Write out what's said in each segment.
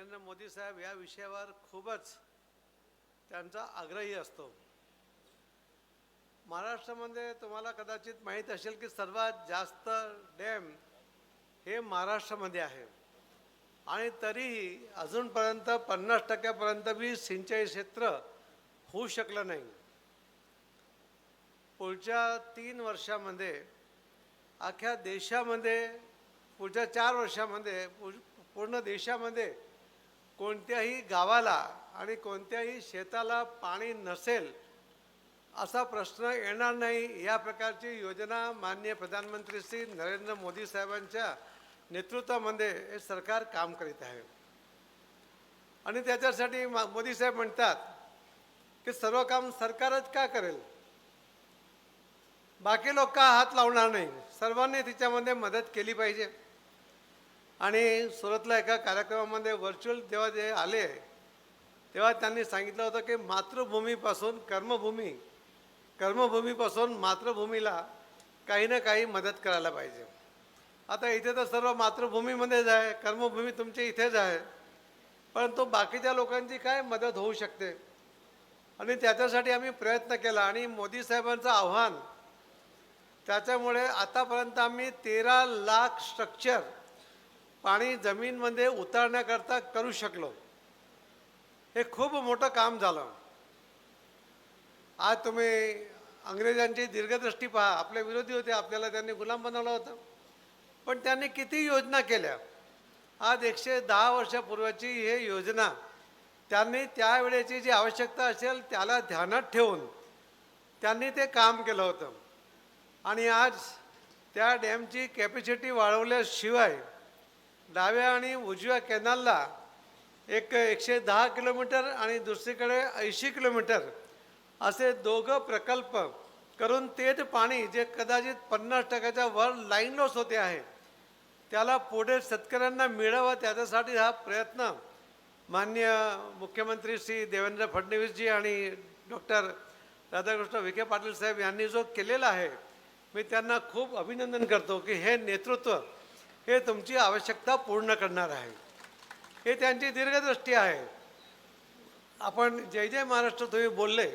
नरेंद्र मोदी साहेब या विषयावर खूपच त्यांचा आग्रही असतो. महाराष्ट्रामध्ये तुम्हाला कदाचित माहीत असेल की सर्वात जास्त डॅम हे महाराष्ट्रामध्ये आहे. आणि तरीही अजूनपर्यंत पन्नास टक्क्यापर्यंत बी सिंचाई क्षेत्र होऊ शकलं नाही. पुढच्या तीन वर्षामध्ये अख्ख्या देशामध्ये पुढच्या चार वर्षामध्ये पूर्ण देशामध्ये कोणत्याही गावाला आणि कोणत्याही शेताला पाणी नसेल असा प्रश्न येणार नाही. या प्रकारची योजना माननीय प्रधानमंत्री श्री नरेंद्र मोदी साहेबांच्या नेतृत्वामध्ये हे सरकार काम करीत आहे. आणि त्याच्यासाठी मा- मोदी साहेब म्हणतात की सर्व काम सरकारच का करेल? बाकी लोक का हात लावणार नाही? सर्वांनी तिच्यामध्ये मदत केली पाहिजे. आणि सुरतला एका कार्यक्रमामध्ये व्हर्च्युअल जेव्हा जे आले तेव्हा त्यांनी सांगितलं होतं की मातृभूमीपासून कर्मभूमी कर्मभूमीपासून मातृभूमीला काही ना काही मदत करायला पाहिजे. आता इथे तर सर्व मातृभूमीमध्येच आहे कर्मभूमी तुमच्या इथेच आहे परंतु बाकीच्या लोकांची काय मदत होऊ शकते? आणि त्याच्यासाठी आम्ही प्रयत्न केला आणि मोदी साहेबांचं आव्हान त्याच्यामुळे आतापर्यंत आम्ही तेरा लाख स्ट्रक्चर पाणी जमीनमध्ये उतरण्याकरता करू शकलो. हे खूप मोठं काम झालं. आज तुम्ही अंग्रेजांची दीर्घदृष्टी पहा. आपले विरोधी होते आपल्याला त्यांनी गुलाम बनवलं होतं. पण त्यांनी किती योजना केल्या? आज एकशे दहा वर्षापूर्वीची हे योजना त्यांनी त्यावेळेची जी आवश्यकता असेल त्याला ध्यानात ठेवून त्यांनी ते काम केलं होतं. आणि आज त्या डॅमची कॅपॅसिटी वाढवल्याशिवाय डाव्या आणि उजव्या कॅनलला एक एकशे दहा किलोमीटर आणि दुसरीकडे ऐंशी किलोमीटर असे दोघं प्रकल्प करून तेच पाणी जे कदाचित पन्नास टक्क्याच्या वर लाईन लॉस होते आहे त्याला पुढे शेतकऱ्यांना मिळावं त्याच्यासाठी हा प्रयत्न माननीय मुख्यमंत्री श्री देवेंद्र फडणवीसजी आणि डॉक्टर राधाकृष्ण विखे पाटील साहेब यांनी जो केलेला आहे मी त्यांना खूप अभिनंदन करतो की हे नेतृत्व हे तुमची आवश्यकता पूर्ण करणार आहे. हे त्यांची दीर्घदृष्टी आहे. आपण जय जय महाराष्ट्र तुम्ही बोलले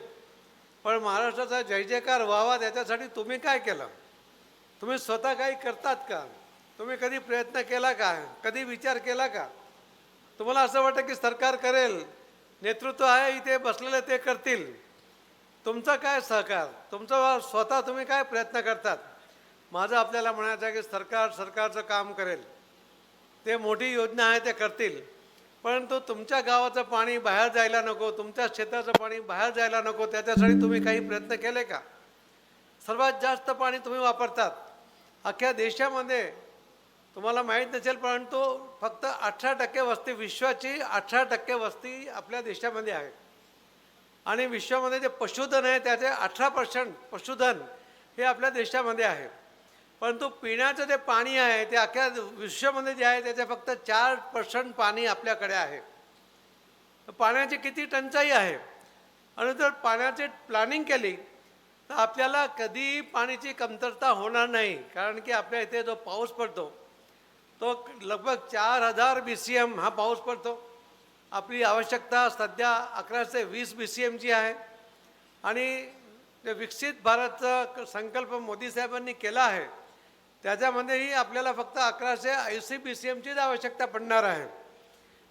पण महाराष्ट्राचा जय जयकार व्हावा त्याच्यासाठी तुम्ही काय केलं? तुम्ही स्वतः काही करतात का? तुम्ही कधी प्रयत्न केला का? कधी विचार केला का? तुम्हाला असं वाटतं की सरकार करेल नेतृत्व आहे इथे बसलेले ते करतील. तुमचं काय सहकार? तुमचं स्वतः तुम्ही काय प्रयत्न करतात? माझं आपल्याला म्हणायचं आहे की सरकार सरकारचं काम करेल. ते मोठी योजना आहे ते करतील. परंतु तुमच्या गावाचं पाणी बाहेर जायला नको तुमच्या शेताचं पाणी बाहेर जायला नको त्याच्यासाठी तुम्ही काही प्रयत्न केले का? सर्वात जास्त पाणी तुम्ही वापरतात. अख्ख्या देशामध्ये तुम्हाला माहीत नसेल परंतु फक्त अठरा टक्के वस्ती विश्वाची अठरा टक्के वस्ती आपल्या देशामध्ये आहे. आणि विश्वामध्ये जे पशुधन आहे त्याचे अठरा पर्सेंट पशुधन हे आपल्या देशामध्ये आहे. परंतु पिण्याचं जे पाणी आहे ते अख्ख्या विश्वामध्ये जे आहे त्याचे फक्त चार पर्सेंट पाणी आपल्याकडे आहे. पाण्याची किती टंचाई आहे? आणि जर पाण्याची प्लॅनिंग केली तर आपल्याला कधी पाण्याची कमतरता होणार नाही. कारण की आपल्या इथे जो पाऊस पडतो तो लगभग चार हजार बी सी एम हा पाऊस पडतो. आपली आवश्यकता सध्या अकराशे वीस बी सी एमची आहे. आणि जे विकसित भारतचा क- संकल्प मोदी साहेबांनी केला आहे त्याच्यामध्येही आपल्याला फक्त अकराशे ऐंशी बी सी एमचीच आवश्यकता पडणार आहे.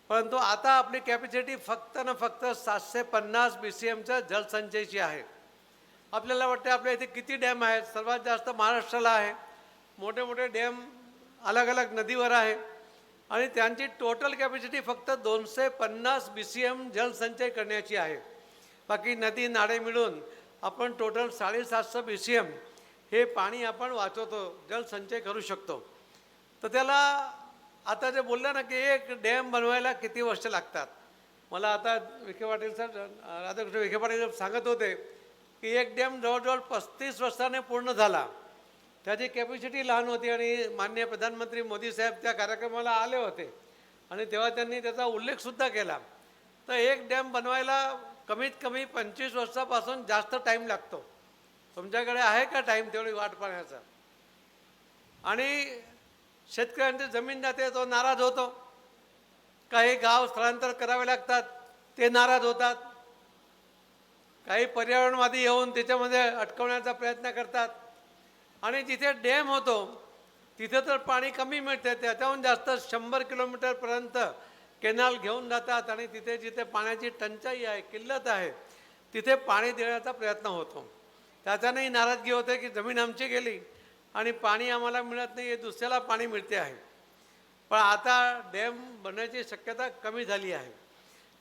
परंतु आता आपली कॅपॅसिटी फक्त ना फक्त सातशे पन्नास बी सी एमच्या जलसंचयची आहे. आपल्याला वाटते आपल्या इथे किती डॅम आहेत? सर्वात जास्त महाराष्ट्राला आहे. मोठे मोठे डॅम अलग अलग नदीवर आहे. आणि त्यांची टोटल कॅपॅसिटी फक्त दोनशे पन्नास बी सी एम जलसंचय करण्याची आहे. बाकी नदी नाडे मिळून आपण टोटल साडेसातशे बी सी एम हे पाणी आपण वाचवतो जलसंचय करू शकतो. तर त्याला आता जे बोललं ना की एक डॅम बनवायला किती वर्ष लागतात? मला आता विखे पाटील सर राधाकृष्ण विखे पाटील सांगत होते की एक डॅम जवळजवळ पस्तीस वर्षाने पूर्ण झाला. त्याची कॅपॅसिटी लहान होती आणि माननीय प्रधानमंत्री मोदी साहेब त्या कार्यक्रमाला आले होते. आणि तेव्हा त्यांनी त्याचा उल्लेखसुद्धा केला. तर एक डॅम बनवायला कमीत कमी पंचवीस वर्षापासून जास्त टाईम लागतो. तुमच्याकडे आहे का टाईम तेवढी वाट पाहण्याचा? आणि शेतकऱ्यांची जमीन जाते तो नाराज होतो काही गाव स्थलांतर करावे लागतात ते नाराज होतात. काही पर्यावरणवादी येऊन त्याच्यामध्ये अटकवण्याचा प्रयत्न करतात. आणि जिथे डॅम होतो तिथे तर पाणी कमी मिळते त्याच्याहून जास्त शंभर किलोमीटरपर्यंत केनाल घेऊन जातात. आणि तिथे जिथे पाण्याची टंचाई आहे किल्लत आहे तिथे पाणी देण्याचा प्रयत्न होतो. त्याच्यानेही नाराजगी होते की जमीन आमची गेली आणि पाणी आम्हाला मिळत नाही हे दुसऱ्याला पाणी मिळते आहे. पण आता डॅम बनण्याची शक्यता कमी झाली आहे.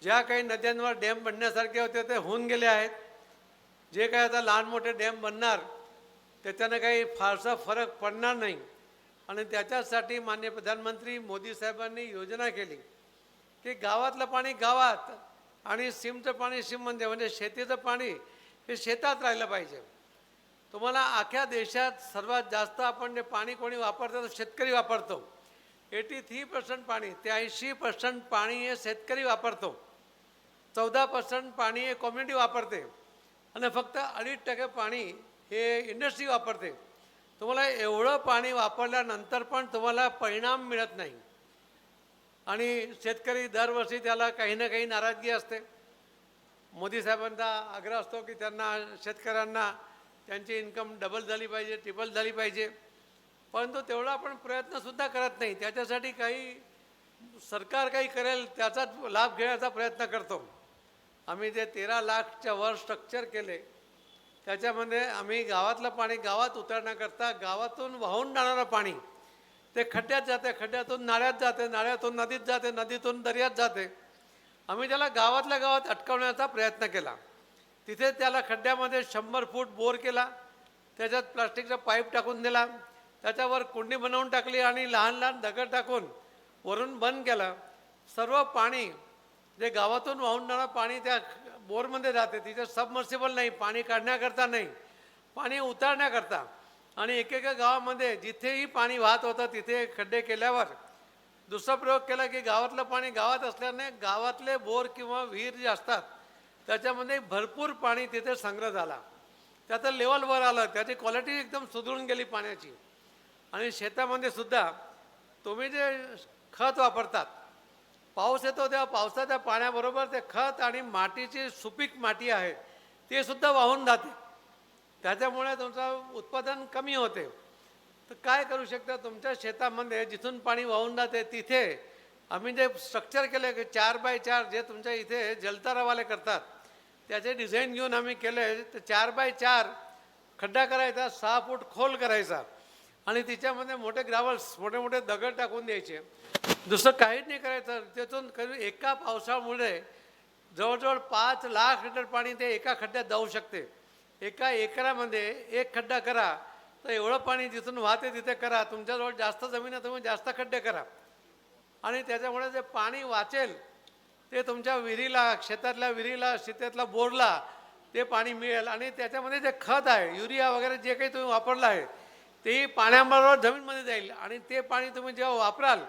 ज्या काही नद्यांवर डॅम बनण्यासारखे होते ते होऊन गेले आहेत. जे काही आता लहान मोठे डॅम बनणार त्याच्यानं काही फारसा फरक पडणार नाही. आणि त्याच्यासाठी मान्य प्रधानमंत्री मोदी साहेबांनी योजना केली की गावातलं पाणी गावात आणि सिमचं पाणी सिममध्ये म्हणजे, म्हणजे शेतीचं पाणी हे शेतात राहिलं पाहिजे. तुम्हाला अख्ख्या देशात सर्वात जास्त आपण जे पाणी कोणी वापरतो तर शेतकरी वापरतो. एटी थ्री पर्सेंट पाणी ते ऐंशी पर्सेंट पाणी हे शेतकरी वापरतो. चौदा पर्सेंट पाणी हे कम्युनिटी वापरते. आणि फक्त अडीच टक्के पाणी हे इंडस्ट्री वापरते. तुम्हाला एवढं पाणी वापरल्यानंतर पण तुम्हाला परिणाम मिळत नाही. आणि शेतकरी दरवर्षी त्याला काही ना काही नाराजगी असते. मोदी साहेबांचा आग्रह असतो की त्यांना शेतकऱ्यांना त्यांची इन्कम डबल झाली पाहिजे ट्रिपल झाली पाहिजे. परंतु तेवढा आपण प्रयत्नसुद्धा करत नाही. त्याच्यासाठी काही सरकार काही करेल त्याचाच लाभ घेण्याचा प्रयत्न करतो. आम्ही जे तेरा लाखच्या वर स्ट्रक्चर केले त्याच्यामध्ये आम्ही गावातलं पाणी गावात उतरण्याकरता गावातून वाहून जाणारं पाणी ते खड्ड्यात जाते खड्ड्यातून नाळ्यात जाते नाळ्यातून नदीत जाते नदीतून दर्यात जाते. आम्ही त्याला गावातल्या गावात अटकवण्याचा प्रयत्न केला. तिथे त्याला खड्ड्यामध्ये शंभर फूट बोर केला. त्याच्यात प्लास्टिकचा पाईप टाकून दिला. त्याच्यावर कुंडी बनवून टाकली आणि लहान लहान दगड टाकून वरून बंद केलं. सर्व पाणी जे गावातून वाहून जाणारं पाणी त्या बोरमध्ये जाते तिथे सबमर्सिबल नाही. पाणी काढण्याकरता नाही. पाणी उतारण्याकरता. आणि एकेका गावामध्ये जिथेही पाणी वाहत होतं तिथे खड्डे केल्यावर दुसरा प्रयोग केला की गावातलं पाणी गावात असल्याने गावातले बोर किंवा विहीर जे असतात त्याच्यामध्ये भरपूर पाणी तिथे संग्रह झाला. त्याचं लेवल वर आलं. त्याची क्वालिटी एकदम सुधरून गेली पाण्याची. आणि शेतामध्ये सुद्धा तुम्ही जे खत वापरतात पाऊस येतो तेव्हा पावसाच्या पाण्याबरोबर ते खत आणि मातीची सुपीक माती आहे ते सुद्धा वाहून जाते. त्याच्यामुळे तुमचं उत्पादन कमी होते. तर काय करू शकता? तुमच्या शेतामध्ये जिथून पाणी वाहून जाते तिथे आम्ही जे स्ट्रक्चर केलं की चार बाय चार जे तुमच्या इथे जलतारावाले करतात त्याचे डिझाईन घेऊन आम्ही केले तर चार बाय चार खड्डा करायचा सहा फूट खोल करायचा. आणि तिच्यामध्ये मोठे ग्रावल्स मोठे मोठे दगड टाकून द्यायचे. दुसरं काहीच नाही करायचं. त्यातून कधी एका पावसामुळे जवळजवळ पाच लाख लिटर पाणी ते एका खड्ड्यात जाऊ शकते. एका एकरामध्ये एक खड्डा करा तर एवढं पाणी जिथून वाहते तिथे करा. तुमच्याजवळ जास्त जमीन आहे तुम्ही जास्त खड्डे करा. आणि त्याच्यामुळे जे पाणी वाचेल ते तुमच्या विहिरीला शेतातल्या विहिरीला शेतातल्या बोरला ते पाणी मिळेल. आणि त्याच्यामध्ये जे खत आहे युरिया वगैरे जे काही तुम्ही वापरलं आहे तेही पाण्याबरोबर जमीनमध्ये जाईल. आणि ते पाणी तुम्ही जेव्हा वापराल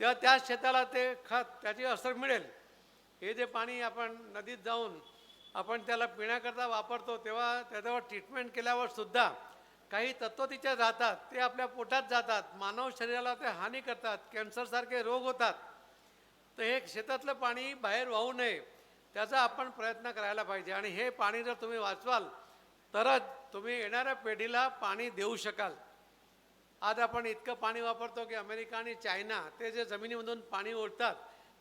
तेव्हा त्या शेताला ते खत त्याची असर मिळेल. हे जे पाणी आपण नदीत जाऊन आपण त्याला पिण्याकरता वापरतो तेव्हा त्याच्यावर ट्रीटमेंट केल्यावर सुद्धा काही तत्व तिच्या जातात ते आपल्या पोटात जातात मानव शरीराला ते हानी करतात कॅन्सरसारखे रोग होतात. तर हे शेतातलं पाणी बाहेर वाहू नये त्याचा आपण प्रयत्न करायला पाहिजे. आणि हे पाणी जर तुम्ही वाचवाल तरच तुम्ही येणाऱ्या पिढीला पाणी देऊ शकाल. आज आपण इतकं पाणी वापरतो की अमेरिका आणि चायना ते जे जमिनीमधून पाणी ओढतात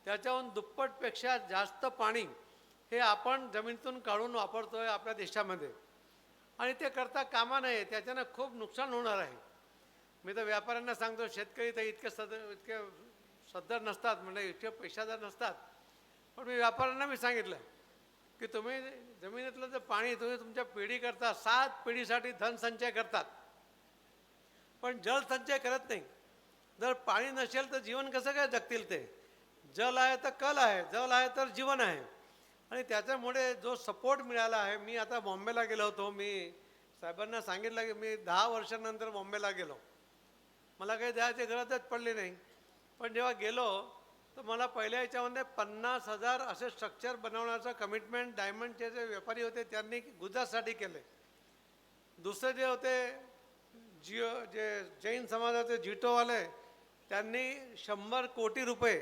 त्याच्याहून दुप्पटपेक्षा जास्त पाणी हे आपण जमिनीतून काढून वापरतो आहे आपल्या देशामध्ये. आणि ते करता कामा नये त्याच्यानं खूप नुकसान होणार आहे. मी तर व्यापाऱ्यांना सांगतो शेतकरी तर इतके सद इतके सद्धर नसतात म्हणजे इतके पैशादार नसतात. पण मी व्यापाऱ्यांना मी सांगितलं की तुम्ही जमिनीतलं जे पाणी तुम्ही तुमच्या पिढी करता सात पिढीसाठी धनसंचय करतात. पण जलसंचय करत नाही. जर पाणी नसेल तर जीवन कसं काय जगतील ते? जल आहे तर कल आहे जल आहे तर जीवन आहे. आणि त्याच्यामुळे जो सपोर्ट मिळाला आहे मी आता बॉम्बेला गेलो होतो. मी साहेबांना सांगितलं की मी दहा वर्षानंतर बॉम्बेला गेलो. मला काही द्यायची गरजच पडली नाही. पण जेव्हा गेलो तर मला पहिल्या याच्यामध्ये पन्नास हजार असे स्ट्रक्चर बनवण्याचं कमिटमेंट डायमंडचे जे व्यापारी होते त्यांनी गुजरातसाठी केले. दुसरे जे होते जिओ जे जैन समाजाचे जिटोवाले त्यांनी शंभर कोटी रुपये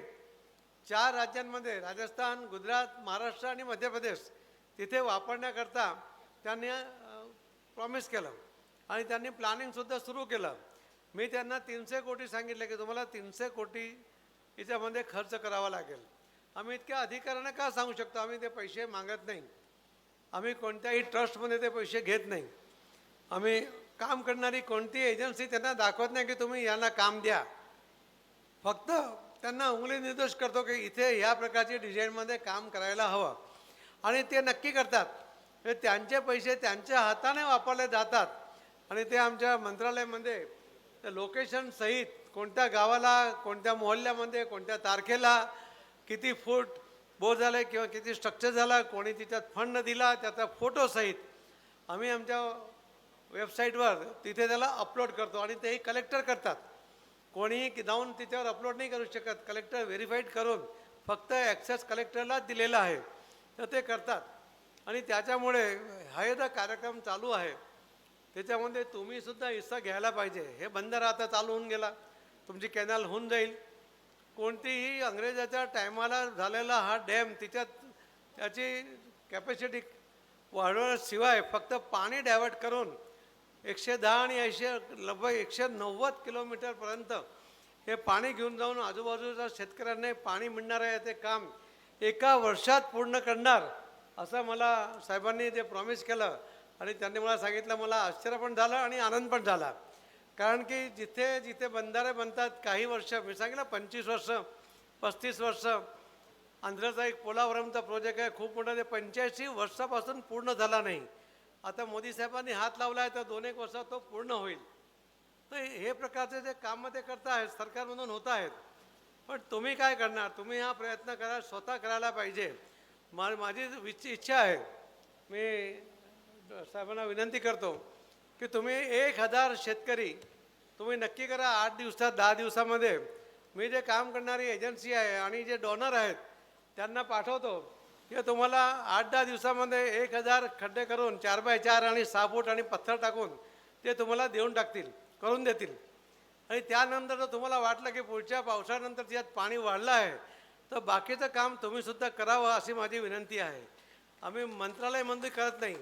चार राज्यांमध्ये राजस्थान गुजरात महाराष्ट्र आणि मध्य प्रदेश तिथे वापरण्याकरता त्यांनी प्रॉमिस केलं. आणि त्यांनी प्लॅनिंगसुद्धा सुरू केलं. मी त्यांना तीनशे कोटी सांगितले की तुम्हाला तीनशे कोटी याच्यामध्ये खर्च करावा लागेल. आम्ही इतक्या अधिकाऱ्यांना का सांगू शकतो? आम्ही ते पैसे मागत नाही. आम्ही कोणत्याही ट्रस्टमध्ये ते पैसे घेत नाही. आम्ही काम करणारी कोणती एजन्सी त्यांना दाखवत नाही की तुम्ही यांना काम द्या. फक्त त्यांना उंगली निर्देश करतो की इथे ह्या प्रकारची डिझाईनमध्ये काम करायला हवं. आणि ते नक्की करतात. हे त्यांचे पैसे त्यांच्या हाताने वापरले जातात. आणि ते आमच्या मंत्रालयामध्ये लोकेशन सहित कोणत्या गावाला कोणत्या मोहल्ल्यामध्ये कोणत्या तारखेला किती फूट बोर झालं किंवा किती स्ट्रक्चर झाला कोणी तिच्यात फंड दिला त्याचा फोटोसहित आम्ही आमच्या वेबसाईटवर तिथे त्याला अपलोड करतो आणि तेही कलेक्टर करतात. कोणीही की जाऊन तिच्यावर अपलोड नाही करू शकत. कलेक्टर व्हेरीफाईड करून फक्त ॲक्सेस कलेक्टरलाच दिलेला आहे. तर ते करतात. आणि त्याच्यामुळे हा जो कार्यक्रम चालू आहे. त्याच्यामध्ये तुम्हीसुद्धा हिस्सा घ्यायला पाहिजे. हे बंदर आता चालू होऊन गेला. तुमची कॅनल होऊन जाईल. कोणतीही अंग्रेजाच्या टायमाला झालेला हा डॅम तिच्यात त्याची कॅपॅसिटी वाढवण्याशिवाय फक्त पाणी डायवर्ट करून एकशे दहा आणि ऐंशी लगभग एकशे नव्वद किलोमीटरपर्यंत हे पाणी घेऊन जाऊन आजूबाजूच्या शेतकऱ्यांना पाणी मिळणार आहे ते काम एका वर्षात पूर्ण करणार असं मला साहेबांनी ते प्रॉमिस केलं. आणि त्यांनी मला सांगितलं मला आश्चर्य पण झालं आणि आनंद पण झाला. कारण की जिथे जिथे बंधारे बनतात काही वर्ष मी सांगितलं पंचवीस वर्ष पस्तीस वर्ष आंध्रचा एक पोलावरमचा प्रोजेक्ट आहे खूप मोठा ते पंच्याऐंशी वर्षापासून पूर्ण झाला नाही. आता मोदी साहेबांनी हात लावला आहे तर दोन एक वर्षात तो पूर्ण होईल. तर हे प्रकारचे जे कामं ते आहेत सरकारमधून होत आहेत पण तुम्ही काय करणार? तुम्ही हा प्रयत्न करा स्वतः करायला पाहिजे. मा माझी विच इच्छा आहे मी साहेबांना विनंती करतो की तुम्ही एक हजार शेतकरी तुम्ही नक्की करा आठ दिवसात दहा दिवसामध्ये. मी जे काम करणारी एजन्सी आहे आणि जे डॉनर आहेत त्यांना पाठवतो. की तुम्हाला आठ दहा दिवसामध्ये एक हजार खड्डे करून चार बाय चार आणि सहा फूट आणि पत्थर टाकून ते तुम्हाला देऊन टाकतील करून देतील. आणि त्यानंतर जर तुम्हाला वाटलं की पुढच्या पावसानंतर त्यात पाणी वाढलं आहे तर बाकीचं काम तुम्हीसुद्धा करावं अशी माझी विनंती आहे. आम्ही मंत्रालयमधून करत नाही.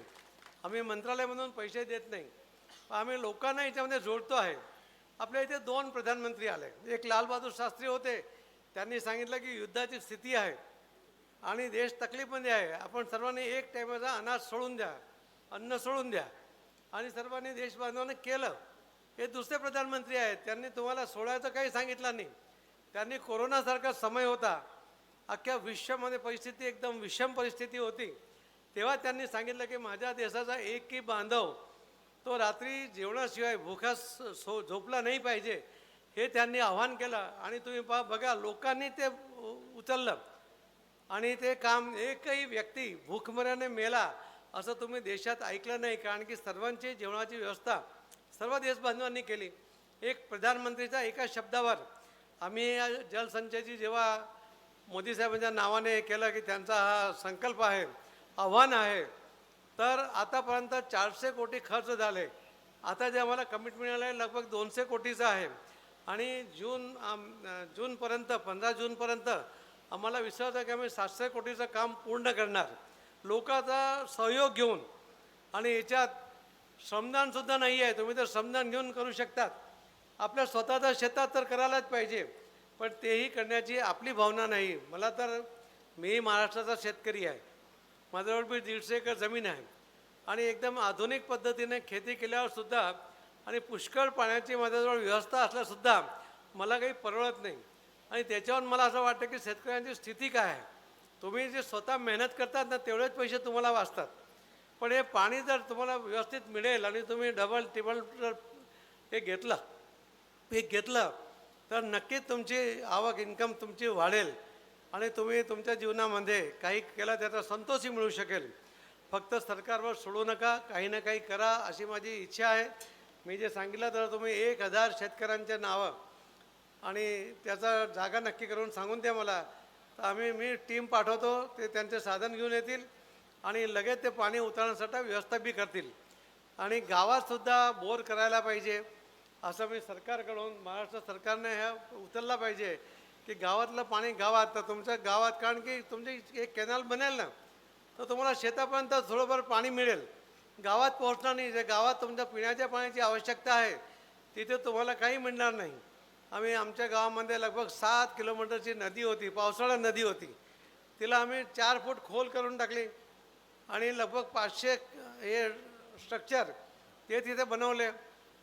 आम्ही मंत्रालयामधून पैसे देत नाही. आम्ही लोकांना याच्यामध्ये जोडतो आहे. आपल्या इथे दोन प्रधानमंत्री आले. एक लालबहादूर शास्त्री होते. त्यांनी सांगितलं की युद्धाची स्थिती आहे. आणि देश तकलीफमध्ये आहे. आपण सर्वांनी एक टायमाचा अनाज सोडून द्या अन्न सोडून द्या. आणि सर्वांनी देशबांधवानं केलं. हे दुसरे प्रधानमंत्री आहेत. त्यांनी तुम्हाला सोडायचं काही सांगितलं नाही. त्यांनी कोरोनासारखा समय होता. अख्ख्या विश्वामध्ये परिस्थिती एकदम विषम परिस्थिती होती. तेव्हा त्यांनी सांगितलं की माझ्या देशाचा एकही बांधव तो रात्री जेवणाशिवाय भुखा सो झोपला नाही पाहिजे हे त्यांनी आव्हान केलं. आणि तुम्ही पहा बघा लोकांनी ते उचललं. आणि ते काम एकही व्यक्ती भूकमऱ्याने मेला असं तुम्ही देशात ऐकलं नाही कारण की सर्वांची जेवणाची व्यवस्था सर्व देशबांधवांनी केली. एक प्रधानमंत्रीचा एका शब्दावर आम्ही जलसंचयची जेव्हा मोदी साहेबांच्या नावाने केलं की त्यांचा हा संकल्प आहे आव्हान आहे तर आतापर्यंत चारशे कोटी खर्च झाले. आता जे आम्हाला कमिटमेंट मिळालं आहे लगभग दोनशे कोटीचं आहे. आणि जून आम- जूनपर्यंत पंधरा जूनपर्यंत आम्हाला विश्वास आहे की आम्ही सातशे कोटीचं काम पूर्ण करणार. लोकांचा सहयोग घेऊन आणि याच्यात श्रमदानसुद्धा नाही आहे. तुम्ही तर श्रमदान घेऊन करू शकतात. आपल्या स्वतःच्या शेतात तर करायलाच पाहिजे पण तेही करण्याची आपली भावना नाही. मला तर मी महाराष्ट्राचा शेतकरी आहे. माझ्याजवळ दीडशे एकर जमीन आहे. आणि एकदम आधुनिक पद्धतीने खेती केल्यावरसुद्धा आणि पुष्कळ पाण्याची माझ्याजवळ व्यवस्था असल्यासुद्धा मला काही परवडत नाही. आणि त्याच्यावर मला असं वाटतं की शेतकऱ्यांची स्थिती काय आहे? तुम्ही जे स्वतः मेहनत करतात ना तेवढेच पैसे तुम्हाला वाचतात. पण हे पाणी जर तुम्हाला व्यवस्थित मिळेल आणि तुम्ही डबल टिबल जर हे घेतलं पीक घेतलं तर नक्कीच तुमची आवक इन्कम तुमची वाढेल आणि तुम्ही तुमच्या जीवनामध्ये काही केलं त्याचा संतोषही मिळू शकेल. फक्त सरकारवर सोडू नका काही ना काही करा अशी माझी इच्छा आहे. मी जे सांगितलं तर तुम्ही एक हजार शेतकऱ्यांचे नावं आणि त्याचा जागा नक्की करून सांगून द्या मला. तर आम्ही मी टीम पाठवतो ते त्यांचे साधन घेऊन येतील आणि लगेच ते पाणी उतरण्यासाठी व्यवस्था बी करतील. आणि गावातसुद्धा बोर करायला पाहिजे असं मी सरकारकडून महाराष्ट्र सरकारने ह्या उचलला पाहिजे की गावातलं पाणी गावात. तर तुमच्या गावात कारण की तुमची एक कॅनल बनेल ना तर तुम्हाला शेतापर्यंत थोडंफार पाणी मिळेल. गावात पोहोचणार नाही जे गावात तुमच्या पिण्याच्या पाण्याची आवश्यकता आहे तिथे तुम्हाला काही मिळणार नाही. आम्ही आमच्या गावामध्ये लगभग सात किलोमीटरची नदी होती पावसाळा नदी होती. तिला आम्ही चार फूट खोल करून टाकली आणि लगभग पाचशे हे स्ट्रक्चर ते तिथे बनवले.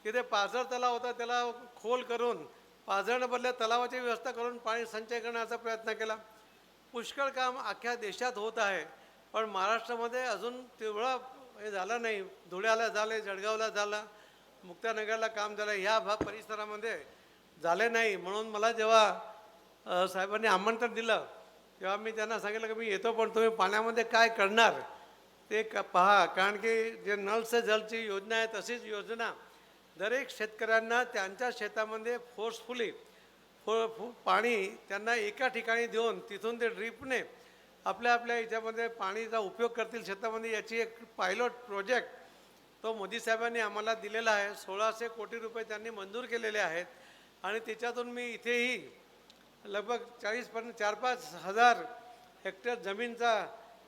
तिथे पाझर तलाव होता त्याला खोल करून पाझरनं बदल्या तलावाची व्यवस्था करून पाणी संचय करण्याचा प्रयत्न केला. पुष्कळ काम अख्ख्या देशात होत आहे पण महाराष्ट्रामध्ये अजून तेवढं हे झालं नाही. धुळ्याला झाले जळगावला झालं मुक्तानगरला काम झालं. ह्या भा परिसरामध्ये झाले नाही. म्हणून मला जेव्हा साहेबांनी आमंत्रण दिलं तेव्हा मी त्यांना सांगितलं की मी येतो पण तुम्ही पाण्यामध्ये काय करणार ते क पहा. कारण की जे नल से जलची योजना आहे तशीच योजना दरेक शेतकऱ्यांना त्यांच्या शेतामध्ये फोर्सफुली फो फु पाणी त्यांना एका ठिकाणी देऊन तिथून ते ड्रीपने आपल्या आपल्या याच्यामध्ये पाणीचा उपयोग करतील शेतामध्ये. याची एक पायलट प्रोजेक्ट तो मोदी साहेबांनी आम्हाला दिलेला आहे. सोळाशे कोटी रुपये त्यांनी मंजूर केलेले आहेत. आणि त्याच्यातून मी इथेही लगभग चाळीसपर्यंत चार पाच हजार हेक्टर जमीनचा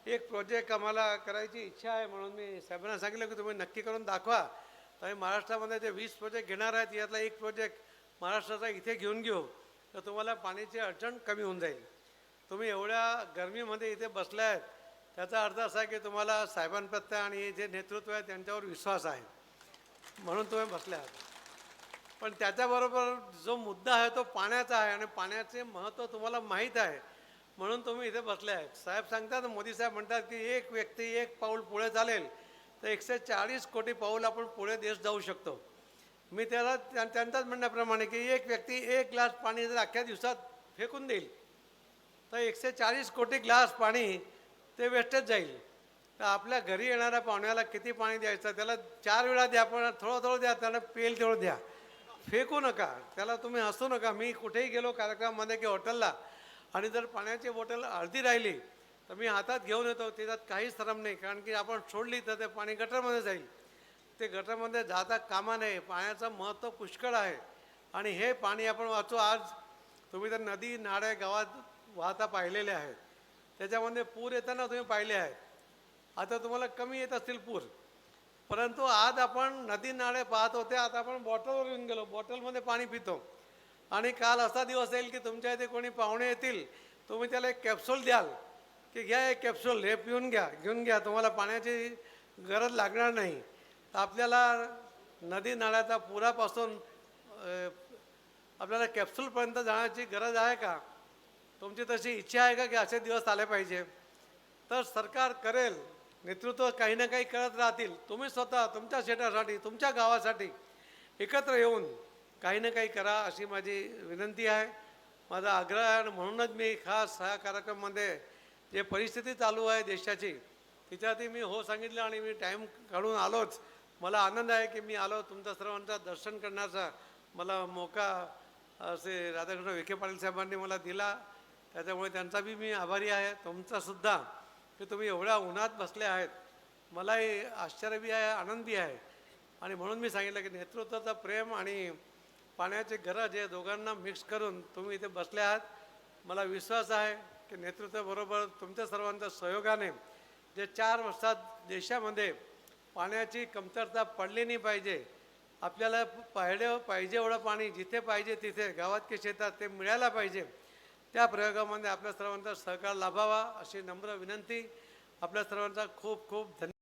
एक प्रोजेक्ट आम्हाला करायची इच्छा आहे म्हणून मी साहेबांना सांगितलं की तुम्ही नक्की करून दाखवा. तर आम्ही महाराष्ट्रामध्ये जे वीस प्रोजेक्ट घेणार आहेत यातला एक प्रोजेक्ट महाराष्ट्राचा इथे घेऊन घेऊ तर तुम्हाला पाण्याची अडचण कमी होऊन जाईल. तुम्ही एवढ्या गरमीमध्ये इथे बसल्या आहेत त्याचा अर्थ असा आहे की तुम्हाला साहेबांप्रत्ये आणि जे नेतृत्व आहे त्यांच्यावर विश्वास आहे. म्हणून तुम्ही बसल्या आहात. पण त्याच्याबरोबर जो मुद्दा आहे तो पाण्याचा आहे आणि पाण्याचे महत्त्व तुम्हाला माहीत आहे. म्हणून तुम्ही इथे बसले आहेत. साहेब सांगतात मोदी साहेब म्हणतात की एक व्यक्ती एक पाऊल पुढे चालेल तर एकशे चाळीस कोटी पाऊल आपण पुढे देश जाऊ शकतो. मी त्याला त्यांच्याच म्हणण्याप्रमाणे की एक व्यक्ती एक ग्लास पाणी जर अख्ख्या दिवसात फेकून देईल तर एकशे चाळीस कोटी ग्लास पाणी ते वेस्टेज जाईल. तर आपल्या घरी येणाऱ्या पाहुण्याला किती पाणी द्यायचं त्याला चार वेळा द्या पण थोडं थोडं द्या त्याला पेल तेवढं द्या. फेकू नका. त्याला तुम्ही हसू नका. मी कुठेही गेलो कार्यक्रमामध्ये की हॉटेलला आणि जर पाण्याची बॉटल अर्धी राहिली तर मी हातात घेऊन येतो. त्याच्यात काहीच श्रम नाही. कारण की आपण सोडली तर ते पाणी गटरमध्ये जाईल. ते गटरमध्ये जाता कामा नये. पाण्याचं महत्त्व पुष्कळ आहे. आणि हे पाणी आपण वाचू. आज तुम्ही तर नदी नाड्या गावात वाहता पाहिलेले आहेत. त्याच्यामध्ये पूर येताना तुम्ही पाहिले आहेत. आता तुम्हाला कमी येत असतील पूर. परंतु आज आपण नदी नाळे पाहत होते. आता आपण बॉटलवर येऊन गेलो. बॉटलमध्ये पाणी पितो. आणि काल असा दिवस येईल की तुमच्या इथे कोणी पाहुणे येतील. तुम्ही त्याला एक कॅप्सूल द्याल. की घ्या एक कॅप्सूल हे पिऊन घ्या. घेऊन घ्या. तुम्हाला पाण्याची गरज लागणार नाही. तर आपल्याला नदी नाळ्याचा पुरापासून आपल्याला कॅप्सूलपर्यंत जाण्याची गरज आहे का? तुमची तशी इच्छा आहे का की असे दिवस आले पाहिजे? तर सरकार करेल. नेतृत्व काही ना काही करत राहतील. तुम्ही स्वतः तुमच्या शेतासाठी तुमच्या गावासाठी एकत्र येऊन काही ना काही करा अशी माझी विनंती आहे. माझा आग्रह आहे आणि म्हणूनच मी खास ह्या कार्यक्रमामध्ये जे परिस्थिती चालू आहे देशाची तिच्यातही मी हो सांगितलं आणि मी टाईम काढून आलोच. मला आनंद आहे की मी आलो तुमच्या सर्वांचं दर्शन करण्याचा मला मोका असे राधाकृष्ण विखे पाटील साहेबांनी मला दिला. त्याच्यामुळे त्यांचा बी मी आभारी आहे. तुमचासुद्धा की तुम्ही एवढ्या उन्हात बसले आहेत. मलाही आश्चर्य बी आहे आनंद बी आहे. आणि म्हणून मी सांगितलं की नेतृत्वाचं प्रेम आणि पाण्याची गरज हे दोघांना मिक्स करून तुम्ही इथे बसले आहात. मला विश्वास आहे की नेतृत्वाबरोबर तुमच्या सर्वांच्या सहयोगाने जे चार वर्षात देशामध्ये पाण्याची कमतरता पडली नाही पाहिजे आपल्याला पाहिजे पाहिजे एवढं पाणी जिथे पाहिजे तिथे गावात की शेतात ते मिळायला पाहिजे. त्या प्रयोगामध्ये आपल्या सर्वांचा सहकार लाभावा अशी नम्र विनंती. आपल्या सर्वांचा खूप खूप धन्यवाद.